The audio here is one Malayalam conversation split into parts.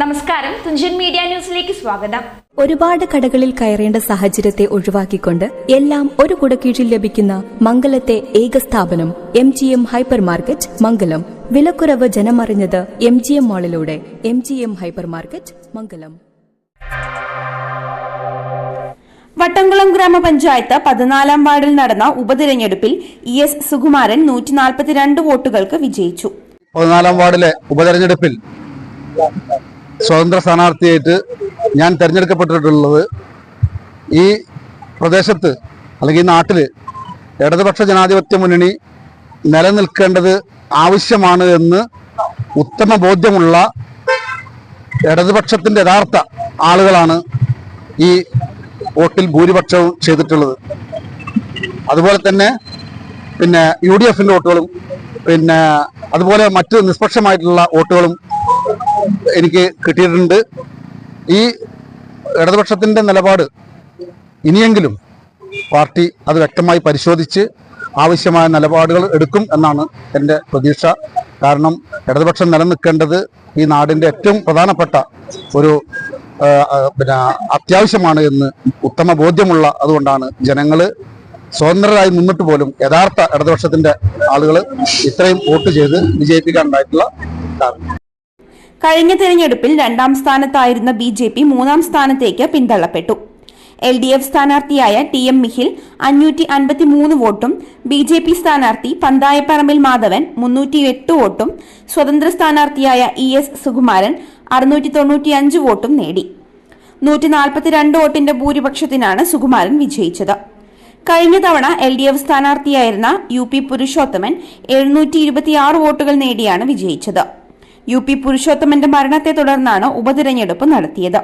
നമസ്കാരം. തുഞ്ചൻ മീഡിയ ന്യൂസിലേക്ക് സ്വാഗതം. ഒരുപാട് കടകളിൽ കയറേണ്ട സാഹചര്യത്തെ ഒഴിവാക്കിക്കൊണ്ട് എല്ലാം ഒരു കുടക്കീഴിൽ ലഭിക്കുന്ന മംഗലത്തെ ഏക സ്ഥാപനം M G M hyper market Mangalam. വിലക്കുറവ് ജനമറിഞ്ഞത് M G M മാളിലൂടെ M G M hyper market Mangalam. Vattamkulam ഗ്രാമപഞ്ചായത്ത് പതിനാലാം വാർഡിൽ നടന്ന ഉപതിരഞ്ഞെടുപ്പിൽ ഇ എസ് സുകുമാരൻ നൂറ്റി നാൽപ്പത്തിരണ്ട് വോട്ടുകൾക്ക് വിജയിച്ചു. പതിനാലാം വാർഡിലെ ഉപതെരഞ്ഞെടുപ്പിൽ സ്വതന്ത്ര സ്ഥാനാർത്ഥിയായിട്ട് ഞാൻ തിരഞ്ഞെടുക്കപ്പെട്ടിട്ടുള്ളത് ഈ പ്രദേശത്ത് അല്ലെങ്കിൽ ഈ നാട്ടിൽ ഇടതുപക്ഷ ജനാധിപത്യ മുന്നണി നിലനിൽക്കേണ്ടത് ആവശ്യമാണ് എന്ന് ഉത്തമ ബോധ്യമുള്ള ഇടതുപക്ഷത്തിന്റെ യഥാർത്ഥ ആളുകളാണ് ഈ വോട്ടിൽ ഭൂരിപക്ഷവും ചെയ്തിട്ടുള്ളത്. അതുപോലെ തന്നെ പിന്നെ യു ഡി എഫിന്റെ വോട്ടുകളും പിന്നെ അതുപോലെ മറ്റ് നിഷ്പക്ഷമായിട്ടുള്ള വോട്ടുകളും എനിക്ക് കിട്ടിയിട്ടുണ്ട്. ഈ ഇടതുപക്ഷത്തിന്റെ നിലപാട് ഇനിയെങ്കിലും പാർട്ടി അത് വ്യക്തമായി പരിശോധിച്ച് ആവശ്യമായ നിലപാടുകൾ എടുക്കും എന്നാണ് എന്റെ പ്രതീക്ഷ. കാരണം ഇടതുപക്ഷം നിലനിൽക്കേണ്ടത് ഈ നാടിന്റെ ഏറ്റവും പ്രധാനപ്പെട്ട ഒരു പിന്നെ അത്യാവശ്യമാണ് എന്ന് ഉത്തമ ബോധ്യമുള്ള അതുകൊണ്ടാണ് ജനങ്ങൾ സ്വതന്ത്രരായി നിന്നിട്ട് പോലും യഥാർത്ഥ ഇടതുപക്ഷത്തിന്റെ ആളുകൾ ഇത്രയും വോട്ട് ചെയ്ത് വിജയിപ്പിക്കാനുണ്ടായിട്ടുള്ള കാരണം. കഴിഞ്ഞ തെരഞ്ഞെടുപ്പിൽ രണ്ടാം സ്ഥാനത്തായിരുന്ന ബി ജെ പി മൂന്നാം സ്ഥാനത്തേക്ക് പിന്തള്ളപ്പെട്ടു. എൽ ഡി എഫ് സ്ഥാനാർത്ഥിയായ ടി എം മിഹിൽ അഞ്ഞൂറ്റി അൻപത്തിമൂന്ന് വോട്ടും ബി ജെ പി സ്ഥാനാർത്ഥി പന്തായപ്പറമ്പിൽ മാധവൻ മുന്നൂറ്റി എട്ട് വോട്ടും സ്വതന്ത്ര സ്ഥാനാർത്ഥിയായ ഇ എസ് സുകുമാരൻ അറുന്നൂറ്റി തൊണ്ണൂറ്റിയഞ്ച് വോട്ടും നേടി. നൂറ്റി നാൽപ്പത്തിരണ്ട് വോട്ടിന്റെ ഭൂരിപക്ഷത്തിനാണ് സുകുമാരൻ വിജയിച്ചത്. കഴിഞ്ഞ തവണ എൽ ഡി എഫ് സ്ഥാനാർത്ഥിയായിരുന്ന യു പി പുരുഷോത്തമൻ എഴുന്നൂറ്റി ഇരുപത്തിയാറ് വോട്ടുകൾ നേടിയാണ് വിജയിച്ചത്. യു പി പുരുഷോത്തമന്റെ മരണത്തെ തുടർന്നാണ് ഉപതിരഞ്ഞെടുപ്പ് നടത്തിയത്.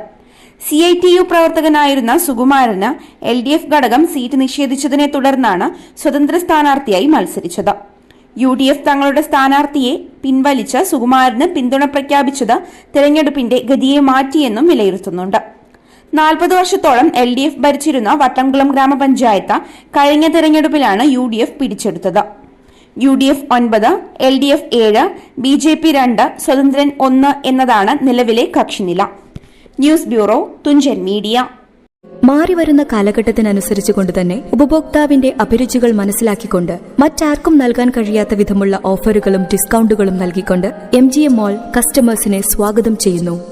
സി ഐ ടി യു പ്രവർത്തകനായിരുന്ന സുകുമാരന് എൽ ഡി എഫ് ഘടകം സീറ്റ് നിഷേധിച്ചതിനെ തുടർന്നാണ് സ്വതന്ത്ര സ്ഥാനാർത്ഥിയായി മത്സരിച്ചത്. യു ഡി എഫ് തങ്ങളുടെ സ്ഥാനാർത്ഥിയെ പിൻവലിച്ച് സുകുമാരന് പിന്തുണ പ്രഖ്യാപിച്ചത് തെരഞ്ഞെടുപ്പിന്റെ ഗതിയെ മാറ്റിയെന്നും വിലയിരുത്തുന്നുണ്ട്. നാൽപ്പത് വർഷത്തോളം എൽ ഡി എഫ് ഭരിച്ചിരുന്ന വട്ടംകുളം ഗ്രാമപഞ്ചായത്ത് കഴിഞ്ഞ തെരഞ്ഞെടുപ്പിലാണ് യു ഡി എഫ് പിടിച്ചെടുത്തത്. യു ഡി എഫ് ഒൻപത് എൽ ഡി എഫ് ഏഴ് ബി ജെ പി രണ്ട് സ്വതന്ത്രൻ ഒന്ന് എന്നതാണ് നിലവിലെ കക്ഷിനില. News bureau Thunchan media. മാറിവരുന്ന കാലഘട്ടത്തിനനുസരിച്ചുകൊണ്ട് തന്നെ ഉപഭോക്താവിന്റെ അഭിരുചികൾ മനസ്സിലാക്കിക്കൊണ്ട് മറ്റാർക്കും നൽകാൻ കഴിയാത്ത വിധമുള്ള ഓഫറുകളും ഡിസ്കൗണ്ടുകളും നൽകിക്കൊണ്ട് എം ജി എം മോൾ കസ്റ്റമേഴ്സിനെ സ്വാഗതം ചെയ്യുന്നു.